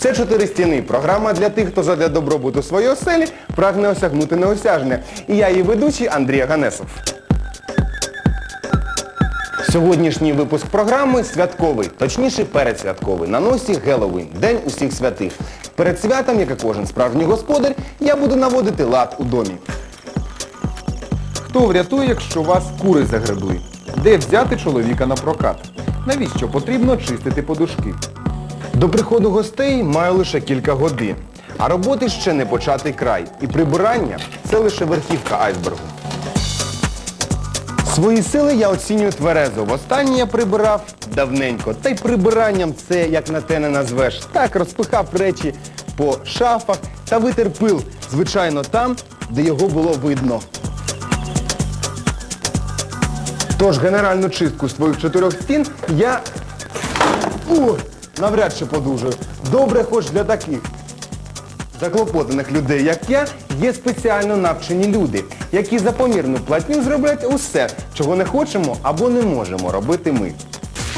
Це «Чотири стіни. Програма для тих, хто задля добробуту своєї оселі прагне осягнути неосяжне. І я її ведучий Андрій Аганесов. Сьогоднішній випуск програми святковий, точніше передсвятковий. На носі Геловін, День усіх святих. Перед святом, як і кожен справжній господар, я буду наводити лад у домі. Хто врятує, якщо вас кури загребли? Де взяти чоловіка на прокат? Навіщо потрібно чистити подушки? До приходу гостей маю лише кілька годин, а роботи ще не початий край. І прибирання – це лише верхівка айсбергу. Свої сили я оцінюю тверезо. Востаннє я прибирав давненько. Та й прибиранням це, як на те не назвеш. Так, розпихав речі по шафах та витер пил, звичайно, там, де його було видно. Тож генеральну чистку своїх чотирьох стін я у, навряд чи подужую. Добре хоч для таких заклопотаних людей, як я, є спеціально навчені люди, які за помірну платню зроблять усе, чого не хочемо або не можемо робити ми.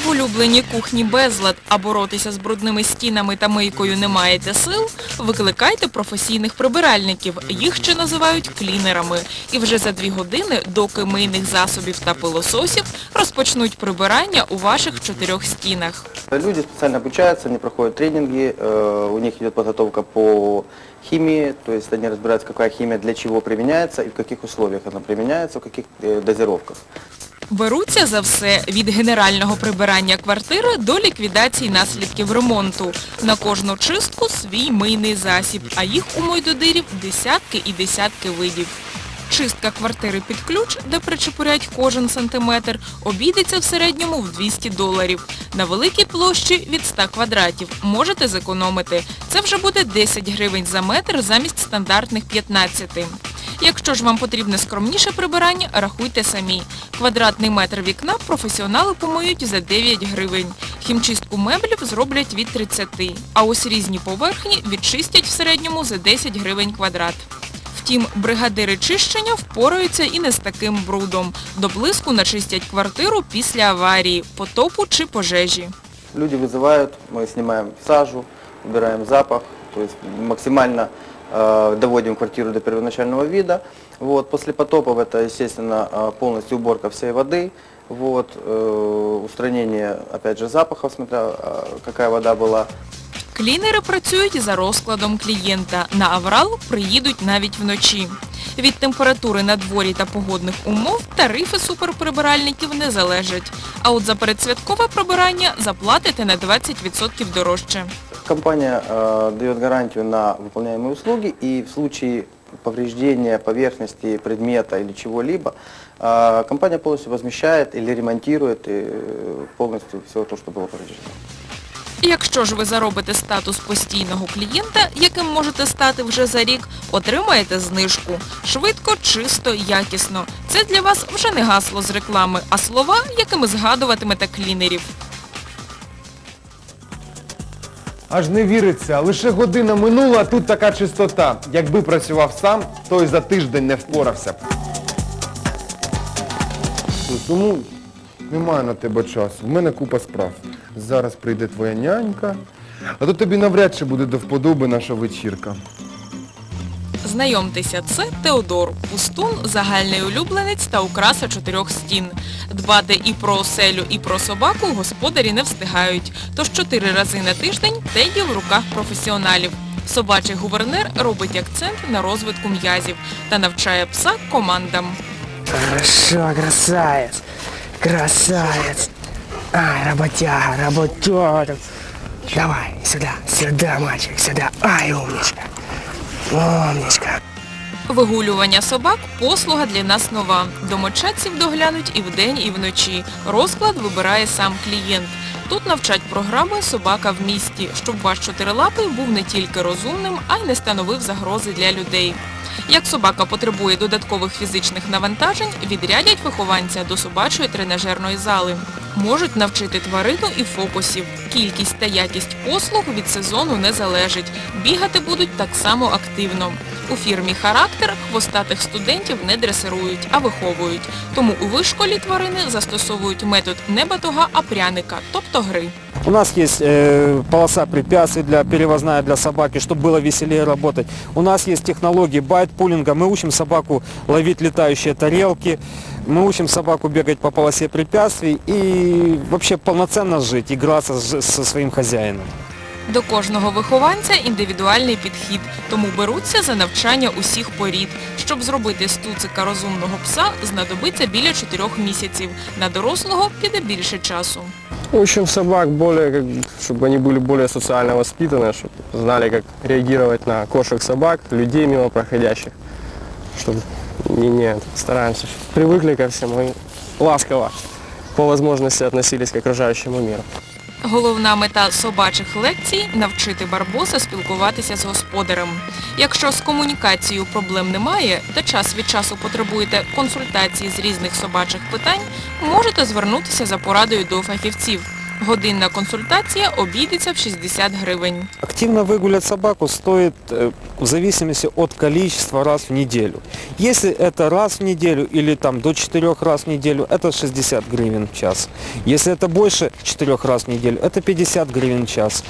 В улюбленій кухні безлад, а боротися з брудними стінами та мийкою не маєте сил, викликайте професійних прибиральників, їх ще називають клінерами. І вже за дві години, доки мийних засобів та пилососів, розпочнуть прибирання у ваших чотирьох стінах. Люди специально обучаются, они проходят тренинги, э, у них идет подготовка по химии, то есть они разбираются, какая для чего применяется и в каких условиях она применяется, в каких э, дозировках. Беруться за все від генерального прибирання квартири до ліквідації наслідків ремонту. На кожну чистку свій мийний засіб, а їх у мойдодирів десятки і десятки видів. Чистка квартири під ключ, де причепурять кожен сантиметр, обійдеться в середньому в 200 доларів. На великій площі від 100 квадратів можете зекономити. Це вже буде 10 гривень за метр замість стандартних 15. Якщо ж вам потрібне скромніше прибирання, рахуйте самі. Квадратний метр вікна професіонали помиють за 9 гривень. Хімчистку меблів зроблять від 30, а ось різні поверхні відчистять в середньому за 10 гривень квадрат. Втім, бригадири чищення впораються і не з таким брудом. До блиску начистять квартиру після аварії, потопу чи пожежі. Люди вызывают, мы снимаем сажу, убираем запах, то есть максимально э, доводим квартиру до первоначального вида. Вот. После потопов это, естественно, э, полностью уборка всей воды, вот, э, устранение, опять же, запахов, смотря э, какая вода была. Клінери працюють за розкладом клієнта. На аврал приїдуть навіть вночі. Від температури на дворі та погодних умов тарифи суперприбиральників не залежать. А от за передсвяткове прибирання заплатите на 20% дорожче. Компания э, дает гарантию на выполняемые услуги и в случае повреждения поверхности, предмета или чего-либо, э, компания полностью возмещает или ремонтирует э, полностью все то, что было повреждено. І Якщо ж ви заробите статус постійного клієнта, яким можете стати вже за рік, отримаєте знижку. Швидко, чисто, якісно. Це для вас вже не гасло з реклами, а слова, якими згадуватимете клінерів. Аж не віриться, лише година минула, а тут така чистота. Якби працював сам, то й за тиждень не впорався б. Тому немає на тебе часу. В мене купа справ. Зараз прийде твоя нянька, а то тобі навряд чи буде до вподоби наша вечірка. Знайомтеся, це Теодор, пустун, загальний улюбленець та украса чотирьох стін. Дбати і про оселю, і про собаку господарі не встигають. Тож чотири рази на тиждень Теді в руках професіоналів. Собачий гувернер робить акцент на розвитку м'язів та навчає пса командам. Хорошо, красавец. Красавец. Ай, работяга, работяга. Давай, сюда, сюда, мальчик, сюда. Ай, умничка. Умничка. Вигулювання собак – послуга для нас нова. Домочадців доглянуть і вдень, і вночі. Розклад вибирає сам клієнт. Тут навчать програми «Собака в місті», щоб ваш чотирилапий був не тільки розумним, а й не становив загрози для людей. Як собака потребує додаткових фізичних навантажень, відрядять вихованця до собачої тренажерної зали Можуть навчити тварину і фокусів. Кількість та якість послуг від сезону не залежить. Бігати будуть так само активно. У фірмі «Характер» хвостатих студентів не дресирують, а виховують. Тому у вишколі тварини застосовують метод не батога, а пряника, тобто гри. У нас есть э, полоса препятствий для перевозная для собаки, чтобы было веселее работать. У нас есть технологии байт-пулинга. Мы учим собаку ловить летающие тарелки. Мы учим собаку бегать по полосе препятствий и вообще полноценно жить, играться с- со своим хозяином. До кожного вихованця індивідуальний підхід, тому беруться за навчання усіх порід. Щоб зробити з туцика розумного пса, знадобиться біля 4 місяців. На дорослого піде більше часу. Учим собак более, как, чтобы они были более социально воспитаны, чтобы знали, как реагировать на кошек, собак, людей мимо проходящих. Чтобы не, не стараемся, привыкли ко всему и ласково по возможности относились к окружающему миру. Головна мета собачих лекцій – навчити барбоса спілкуватися з господарем. Якщо з комунікацією проблем немає та час від часу потребуєте консультації з різних собачих питань, можете звернутися за порадою до фахівців. Годинна консультація обійдеться в 60 гривень. Активно выгулять собаку стоит э, в зависимости от количества раз в неделю. Если это раз в неделю или там до 4 раз в неделю, это 60 гривен в час. Если это больше 4 раз в неделю, это 50 гривен в час.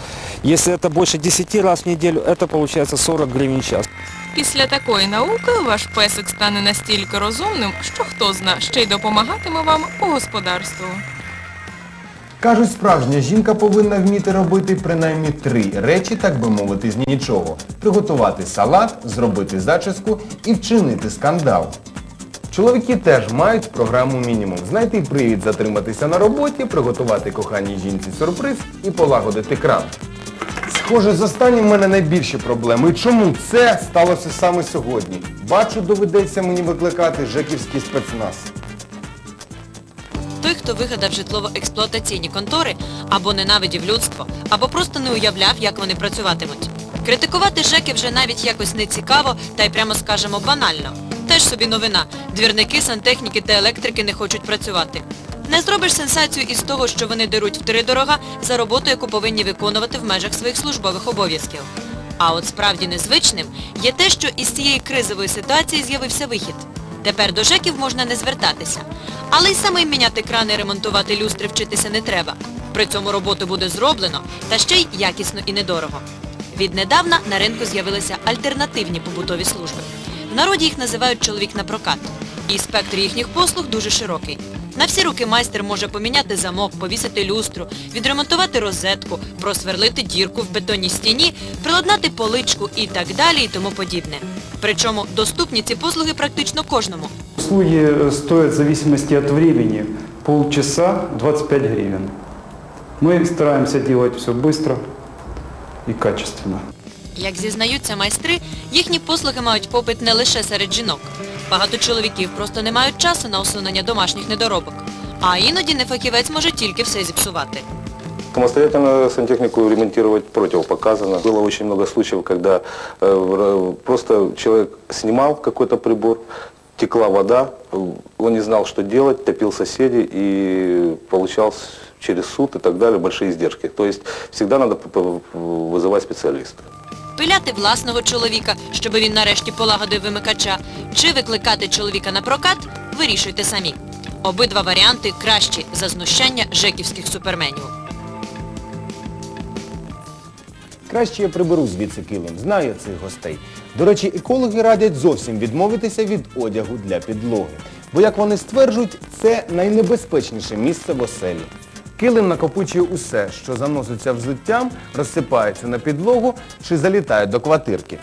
Если это больше 10 раз в неделю, это получается 40 гривен в час. Після такої науки ваш песик стане настільки розумним, що хто зна, ще й допомагатиме вам по господарству. Кажуть, справжня жінка повинна вміти робити принаймні три речі, так би мовити, з нічого. Приготувати салат, зробити зачіску і вчинити скандал. Чоловіки теж мають програму мінімум. Знайти привід затриматися на роботі, приготувати коханій жінці сюрприз і полагодити кран. Схоже, з останнім в мене найбільші проблеми. І чому це сталося саме сьогодні? Бачу, доведеться мені викликати жеківський спецназ. Той, хто вигадав житлово-експлуатаційні контори, або ненавидів людство, або просто не уявляв, як вони працюватимуть. Критикувати ЖЕКи вже навіть якось не цікаво, та й прямо скажемо банально. Теж собі новина. Двірники, сантехніки та електрики не хочуть працювати. Не зробиш сенсацію із того, що вони деруть втридорога за роботу, яку повинні виконувати в межах своїх службових обов'язків. А от справді незвичним є те, що із цієї кризової ситуації з'явився вихід. Тепер до ЖЕКів можна не звертатися. Але й самим міняти крани, ремонтувати люстри вчитися не треба. При цьому роботу буде зроблено, та ще й якісно і недорого. Віднедавна на ринку з'явилися альтернативні побутові служби. В народі їх називають чоловік на прокат. І спектр їхніх послуг дуже широкий. На всі руки майстер може поміняти замок, повісити люстру, відремонтувати розетку, просверлити дірку в бетонній стіні, приладнати поличку і так далі і тому подібне. Причому доступні ці послуги практично кожному. Услуги э, стоят в зависимости от времени. Полчаса 25 гривен. Мы стараемся делать все быстро и качественно. Як зізнаються майстри, їхні послуги мають попит не лише серед жінок. Багато чоловіків просто не мають часу на усунення домашніх недоробок. А іноді нефахівець може тільки все зіпсувати. Самостоятельно сантехнику ремонтировать противопоказано. Было очень много случаев, когда э, р- просто человек снимал какой-то прибор, текла вода, э, он не знал, что делать, топил соседей и получал с- через суд и так далее большие издержки. То есть всегда надо п- п- вызывать специалиста. Пиляти власного чоловіка, щоб він нарешті полагодив вимикача, чи викликати чоловіка на прокат, вирішуйте самі. Обидва варіанти кращі за знущання жеківських суперменів. Краще я приберу звідси килим, знаю цих гостей. До речі, екологи радять зовсім відмовитися від одягу для підлоги. Бо, як вони стверджують, це найнебезпечніше місце в оселі. Килим накопичує усе, що заноситься взуттям, розсипається на підлогу чи залітає до квартирки.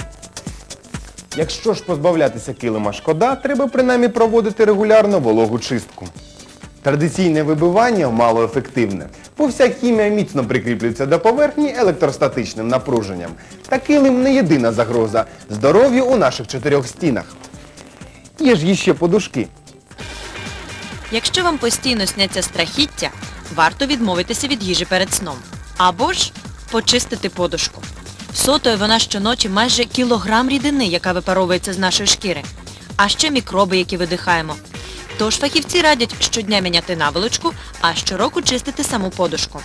Якщо ж позбавлятися килима шкода, треба принаймні проводити регулярно вологу чистку. Традиційне вибивання малоефективне, бо вся хімія міцно прикріплюється до поверхні електростатичним напруженням. Та килим не єдина загроза здоров'ю у наших чотирьох стінах. Є ж іще подушки. Якщо вам постійно сняться страхіття, варто відмовитися від їжі перед сном. Або ж почистити подушку. Сотою вона щоночі майже кілограм рідини, яка випаровується з нашої шкіри. А ще мікроби, які видихаємо. Тож фахівці радять щодня міняти наволочку, а щороку чистити саму подушку.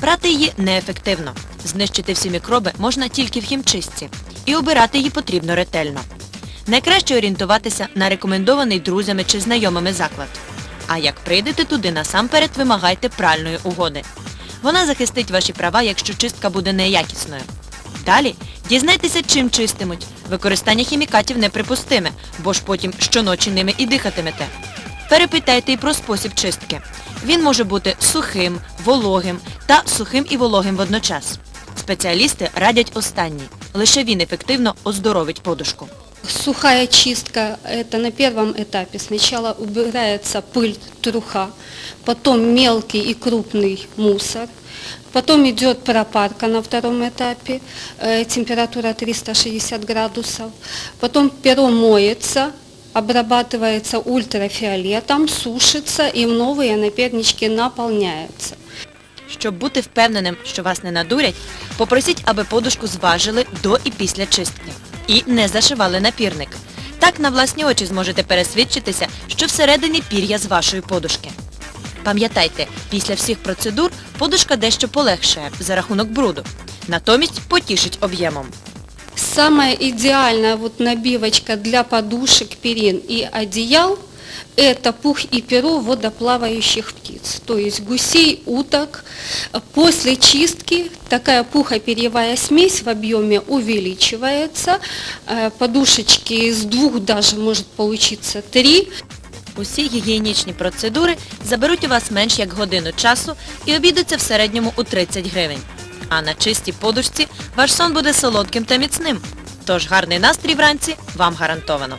Прати її неефективно. Знищити всі мікроби можна тільки в хімчистці. І обирати її потрібно ретельно. Найкраще орієнтуватися на рекомендований друзями чи знайомими заклад. А як прийдете туди, насамперед вимагайте пральної угоди. Вона захистить ваші права, якщо чистка буде неякісною. Далі дізнайтеся, чим чистимуть. Використання хімікатів неприпустиме, бо ж потім щоночі ними і дихатимете. Перепитайте й про спосіб чистки. Він може бути сухим, вологим та сухим і вологим водночас. Спеціалісти радять останній. Лише він ефективно оздоровить подушку. Сухая чистка – это на первом этапе. Сначала убирается пыль, труха, потом мелкий и крупный мусор, потом идет пропарка на втором этапе, э, температура 360 градусов, потом перо моется, обрабатывается ультрафиолетом, сушится и в новые напернички наполняется. Щоб бути впевненим, що вас не надурять, попросіть, аби подушку зважили до і після чистки. І не зашивали напірник. Так на власні очі зможете пересвідчитися, що всередині пір'я з вашої подушки. Пам'ятайте, після всіх процедур подушка дещо полегшає за рахунок бруду. Натомість потішить об'ємом. Самая идеальная вот набивочка для подушек, перин и одеял – это пух и перо водоплавающих птиц, то есть гусей, уток. После чистки такая пухоперьевая смесь в объеме увеличивается, э, подушечки из двух даже может получиться три. Усі гігієнічні процедури заберуть у вас менш як годину часу і обійдуться в середньому у 30 гривень. А на чистій подушці ваш сон буде солодким та міцним. Тож гарний настрій вранці вам гарантовано.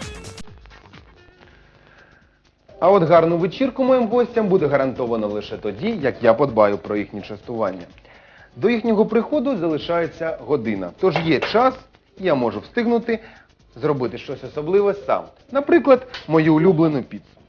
А от гарну вечірку моїм гостям буде гарантовано лише тоді, як я подбаю про їхнє частування. До їхнього приходу залишається година. Тож є час, я можу встигнути зробити щось особливе сам. Наприклад, мою улюблену піцу.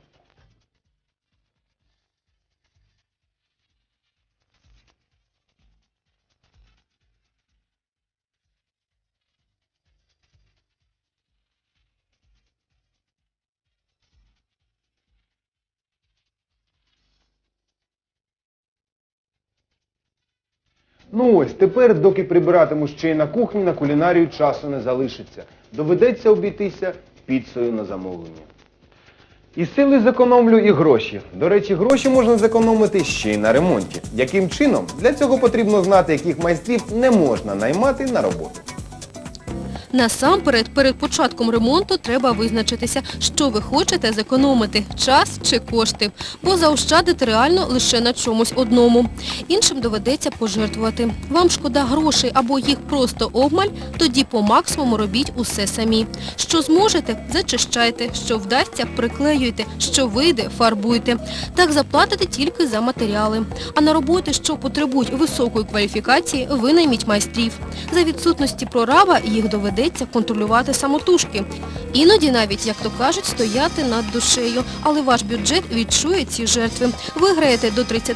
Ну ось, тепер, доки прибиратиму ще й на кухні, на кулінарію часу не залишиться. Доведеться обійтися піцею на замовлення. І сили зекономлю і гроші. До речі, гроші можна зекономити ще й на ремонті. Яким чином? Для цього потрібно знати, яких майстрів не можна наймати на роботу. Насамперед, перед початком ремонту треба визначитися, що ви хочете зекономити – час чи кошти, бо заощадити реально лише на чомусь одному. Іншим доведеться пожертвувати. Вам шкода грошей або їх просто обмаль, тоді по максимуму робіть усе самі. Що зможете – зачищайте, що вдасться – приклеюйте, що вийде – фарбуйте. Так заплатите тільки за матеріали. А на роботи, що потребують високої кваліфікації, винайміть майстрів. За відсутності прораба їх доведеться контролювати самотужки. Іноді навіть, як то кажуть, стояти над душею. Але ваш бюджет відчує ці жертви. Виграєте до 30%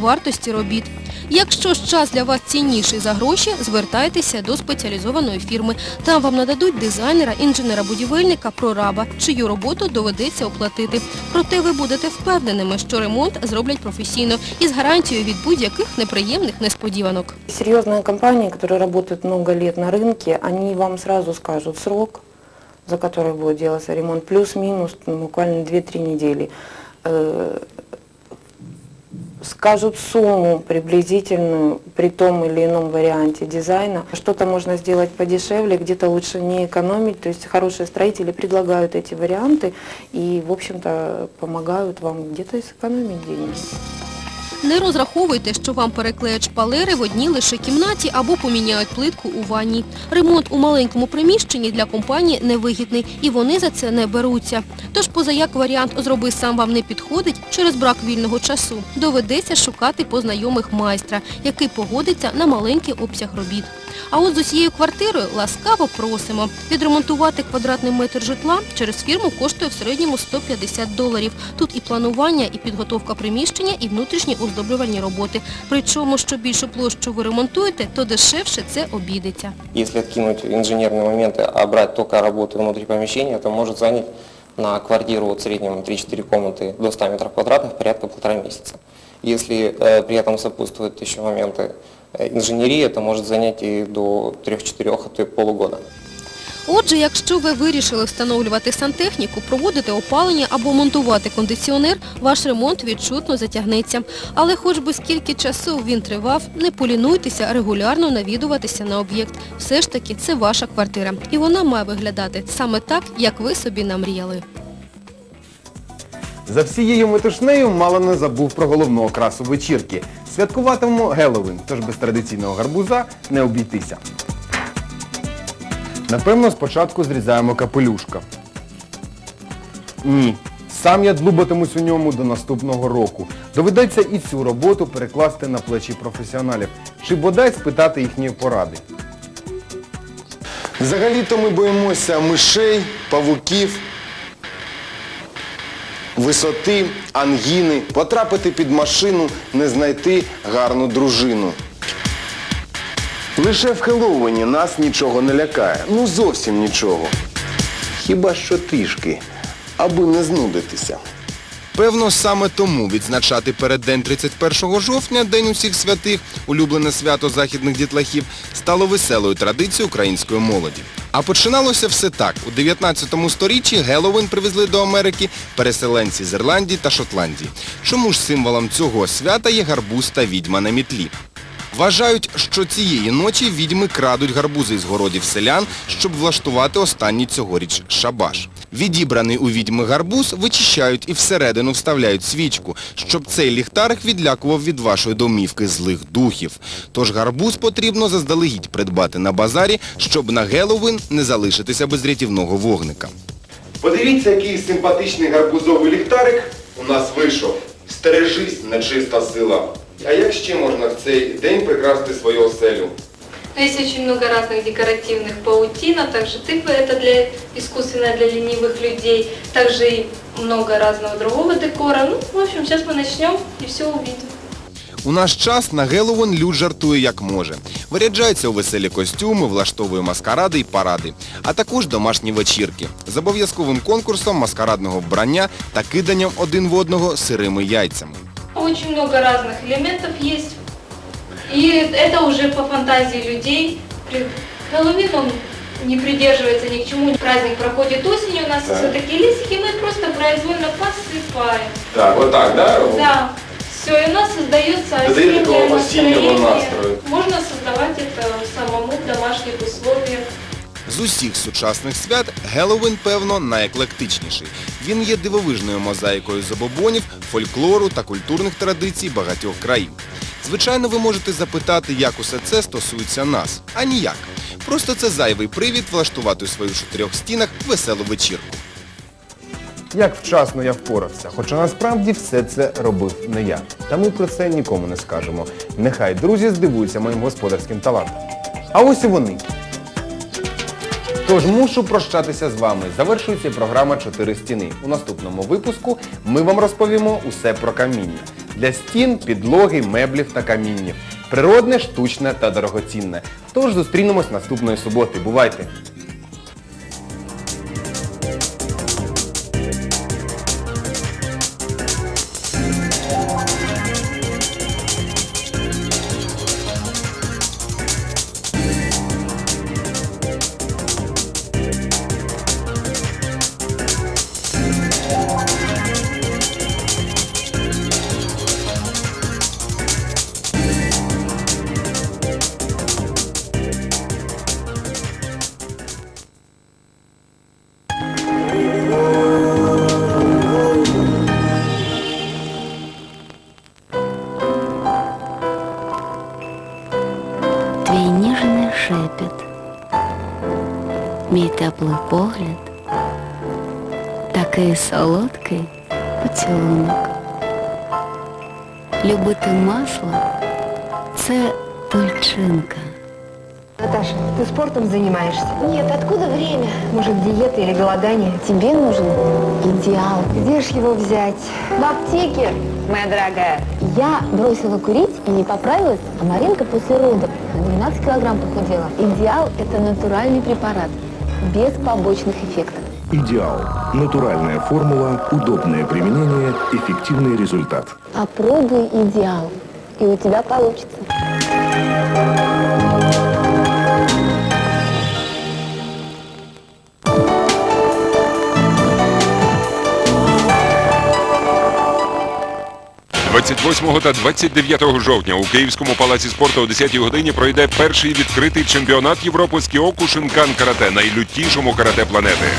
вартості робіт. Якщо ж час для вас цінніший за гроші, звертайтеся до спеціалізованої фірми. Там вам нададуть дизайнера, інженера-будівельника, прораба, чию роботу доведеться оплатити. Проте ви будете впевненими, що ремонт зроблять професійно і з гарантією від будь-яких неприємних несподіванок. Серьезные компании, которые работают много лет на рынке, они вам сразу скажут срок, за который будет делаться ремонт, плюс-минус ну, буквально 2-3 недели. Э, Скажут сумму приблизительную при том или ином варианте дизайна. Что-то можно сделать подешевле, где-то лучше не экономить. То есть хорошие строители предлагают эти варианты и, в общем-то, помогают вам где-то сэкономить деньги. Не розраховуйте, що вам переклеять шпалери в одній лише кімнаті або поміняють плитку у ванні. Ремонт у маленькому приміщенні для компанії невигідний і вони за це не беруться. Тож позаяк варіант «зроби сам» вам не підходить через брак вільного часу. Доведеться шукати познайомих майстра, який погодиться на маленький обсяг робіт. А от з усією квартирою ласкаво просимо. Відремонтувати квадратний метр житла через фірму коштує в середньому 150 доларів. Тут і планування, і підготовка приміщення, і внутрішні оздоблювальні роботи. Причому, що більшу площу ви ремонтуєте, то дешевше це обійдеться. Если откинуть инженерные моменты, а брать только работы внутри помещения, это может занять на квартиру вот в среднем 3-4 комнаты до 100 метров квадратных порядка полтора месяца. Если э, при этом сопутствуют еще моменты э, инженерии, это может занять и до 3-4, а то и полугода. Отже, якщо ви вирішили встановлювати сантехніку, проводити опалення або монтувати кондиціонер, ваш ремонт відчутно затягнеться. Але хоч би скільки часу він тривав, не полінуйтеся регулярно навідуватися на об'єкт. Все ж таки це ваша квартира. І вона має виглядати саме так, як ви собі намріяли. За всією метушнею мало не забув про головну окрасу вечірки. Святкуватимемо Геловин, тож без традиційного гарбуза не обійтися. Напевно, спочатку зрізаємо капелюшка. Ні. Сам я длубатимусь у ньому до наступного року. Доведеться і цю роботу перекласти на плечі професіоналів, чи бодай спитати їхньої поради. Взагалі-то ми боїмося мишей, павуків, висоти, ангіни, потрапити під машину, не знайти гарну дружину. Лише в Хеллоуіні нас нічого не лякає. Ну зовсім нічого. Хіба що трішки, аби не знудитися. Певно, саме тому відзначати переддень 31 жовтня, День усіх святих, улюблене свято західних дітлахів, стало веселою традицією української молоді. А починалося все так. У 19 сторіччі Геловін привезли до Америки переселенці з Ірландії та Шотландії. Чому ж символом цього свята є гарбуз та відьма на мітлі? Вважають, що цієї ночі відьми крадуть гарбузи з городів селян, щоб влаштувати останній цьогоріч шабаш. Відібраний у відьми гарбуз вичищають і всередину вставляють свічку, щоб цей ліхтарик відлякував від вашої домівки злих духів. Тож гарбуз потрібно заздалегідь придбати на базарі, щоб на Геловин не залишитися без рятівного вогника. Подивіться, який симпатичний гарбузовий ліхтарик у нас вийшов. Стережись, нечиста сила. А як ще можна в цей день прикрасти свою оселю? Есть очень много разных декоративных паутин, а также тыквы, это для искусственная для ленивых людей, также и много разного другого декора. Ну, в общем, сейчас мы начнем и все увидим. У наш час на Геловін люд жартує як може. Виряджається у веселі костюми, влаштовує маскаради й паради, а також домашні вечірки з обов'язковим конкурсом маскарадного вбрання та киданням один в одного сирими яйцями. Очень много разных элементов есть, и это уже по фантазии людей. При- Хэллоуин, он не придерживается ни к чему. Праздник проходит осенью, у нас Так. все такие листики, мы просто произвольно посыпаем. Так, отак, да? Да. Все, и у нас создается Додает осеннее такого осеннего настроение. настроя. Можно создавать это самому в домашних условиях. З усіх сучасних свят Геловін, певно, найеклектичніший. Він є дивовижною мозаїкою забобонів, фольклору та культурних традицій багатьох країн. Звичайно, ви можете запитати, як усе це стосується нас. А ніяк. Просто це зайвий привід влаштувати у своїх чотирьох стінах веселу вечірку. Як вчасно я впорався, хоча насправді все це робив не я. Та ми про це нікому не скажемо. Нехай друзі здивуються моїм господарським талантом. А ось і вони. Тож мушу прощатися з вами. Завершується програма «Чотири стіни». У наступному випуску ми вам розповімо усе про каміння. Для стін, підлоги, меблів та каміннів. Природне, штучне та дорогоцінне. Тож зустрінемось наступної суботи. Бувайте! Мій теплий погляд, такий солодкий поцілунок. Любити масло це тульчинка. Наташа, ты спортом занимаешься? Нет, откуда время? Может, диета или голодание? Тебе нужен идеал. Где ж его взять? В аптеке, моя дорогая. Я бросила курить и не поправилась, а Маринка после родов на 12 килограмм похудела. Идеал – это натуральный препарат, без побочных эффектов. Идеал. Натуральная формула, удобное применение, эффективный результат. Попробуй идеал, и у тебя получится. 28 та 29 жовтня у Київському палаці спорту о 10-й годині пройде перший відкритий чемпіонат Європи з Кіокушинкан карате, найлютішому карате планети.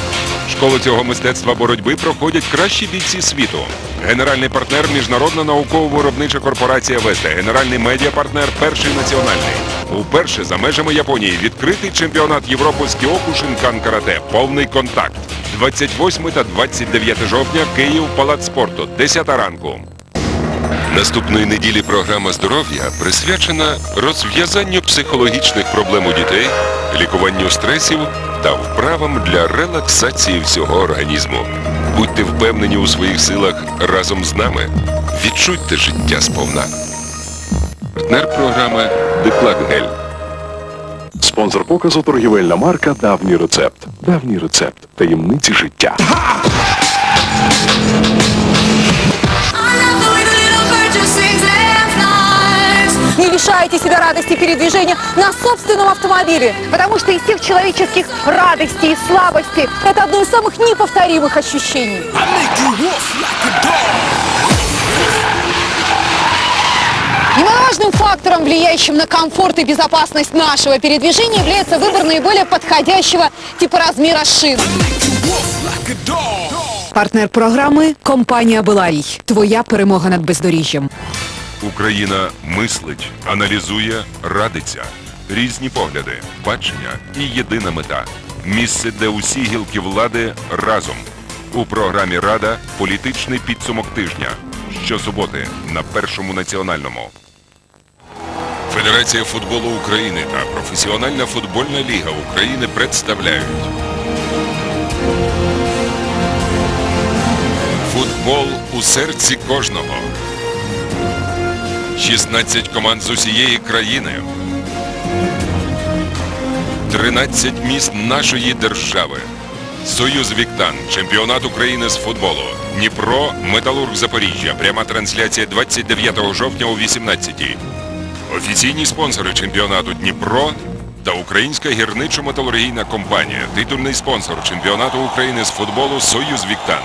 Школу цього мистецтва боротьби проходять кращі бійці світу. Генеральний партнер Міжнародна науково-виробнича корпорація Весте, генеральний медіапартнер Перший національний. Уперше за межами Японії відкритий чемпіонат Європи з Кіокушинкан карате. Повний контакт. 28 та 29 жовтня Київ, Палац спорту, 10 ранку. Наступної неділі програма здоров'я присвячена розв'язанню психологічних проблем у дітей, лікуванню стресів та вправам для релаксації всього організму. Будьте впевнені у своїх силах разом з нами. Відчуйте життя сповна. Партнер програми Диплаггель. Спонсор показу торгівельна марка Давній рецепт. Давній рецепт. Таємниці життя. Не лишайте себя радости передвижения на собственном автомобиле. Потому что из всех человеческих радостей и слабостей это одно из самых неповторимых ощущений. Немаловажным фактором, влияющим на комфорт и безопасность нашего передвижения, является выбор наиболее подходящего типа размера шин. Партнер програми компанія Беларій. Твоя перемога над бездоріжжям. Україна мислить, аналізує, радиться. Різні погляди, бачення і єдина мета. Місце, де усі гілки влади разом. У програмі Рада політичний підсумок тижня. Щосуботи на першому національному. Федерація футболу України та Професіональна футбольна ліга України представляють Футбол у серці кожного. 16 команд з усієї країни. 13 міст нашої держави. Союз Віктан, чемпіонат України з футболу. Дніпро, Металург Запоріжжя. Пряма трансляція 29 жовтня о 18-й. Офіційні спонсори чемпіонату Дніпро та Українська гірничо-металургійна компанія. Титульний спонсор чемпіонату України з футболу Союз Віктан.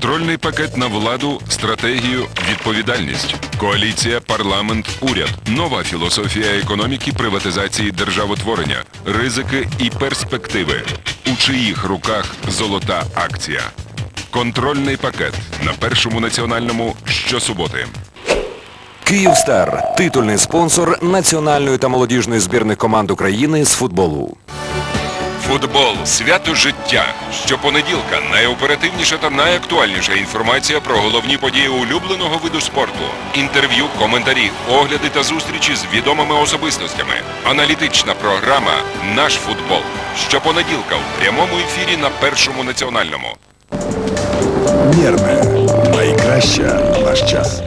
Контрольний пакет на владу, стратегію, відповідальність. Коаліція, парламент, уряд. Нова філософія економіки, приватизації, державотворення. Ризики і перспективи. У чиїх руках золота акція. Контрольний пакет на першому національному щосуботи. Київстар титульний спонсор національної та молодіжної збірних команд України з футболу. Футбол свято життя. Щопонеділка найоперативніша та найактуальніша інформація про головні події улюбленого виду спорту. Інтерв'ю, коментарі, огляди та зустрічі з відомими особистостями. Аналітична програма Наш футбол. Щопонеділка в прямому ефірі на першому національному. Нервне. Найкраща наш час.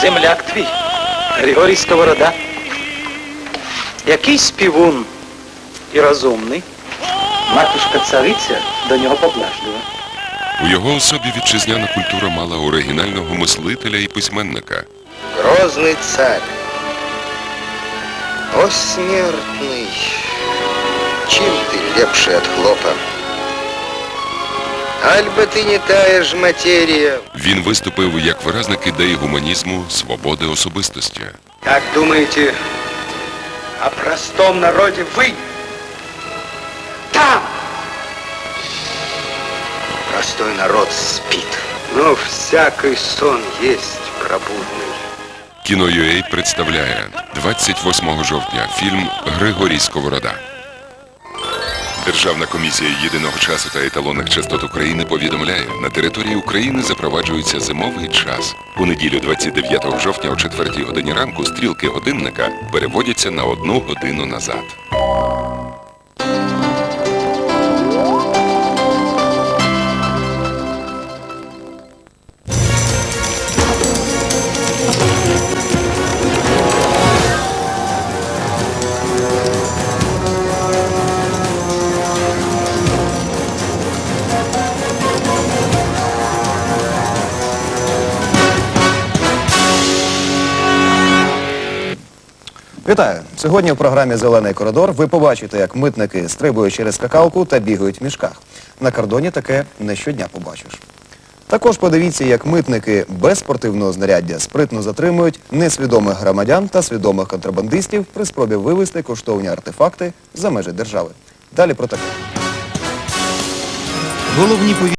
Земляк твій, Григорій Сковорода. Який співун і розумний. Матушка цариця до нього поблажлива. У його особі вітчизняна культура мала оригінального мислителя і письменника. Грозный царь, о смертный, чем ты лепший от хлопа? Альба ты не тая ж материя. Він виступив як виразник ідеї гуманізму, свободи особистості. Как думаете о простом народе вы? Там! Простой народ спит. Но всякий сон есть пробудный. Кіно UA представляє 28 жовтня фільм Григорій Сковорода. Державна комісія єдиного часу та еталонних частот України повідомляє, на території України запроваджується зимовий час. У неділю 29 жовтня о 4 годині ранку стрілки годинника переводяться на одну годину назад. Вітаю! Сьогодні в програмі Зелений коридор ви побачите, як митники стрибують через скакалку та бігають в мішках. На кордоні таке не щодня побачиш. Також подивіться, як митники без спортивного знаряддя спритно затримують несвідомих громадян та свідомих контрабандистів при спробі вивезти коштовні артефакти за межі держави. Далі про таке.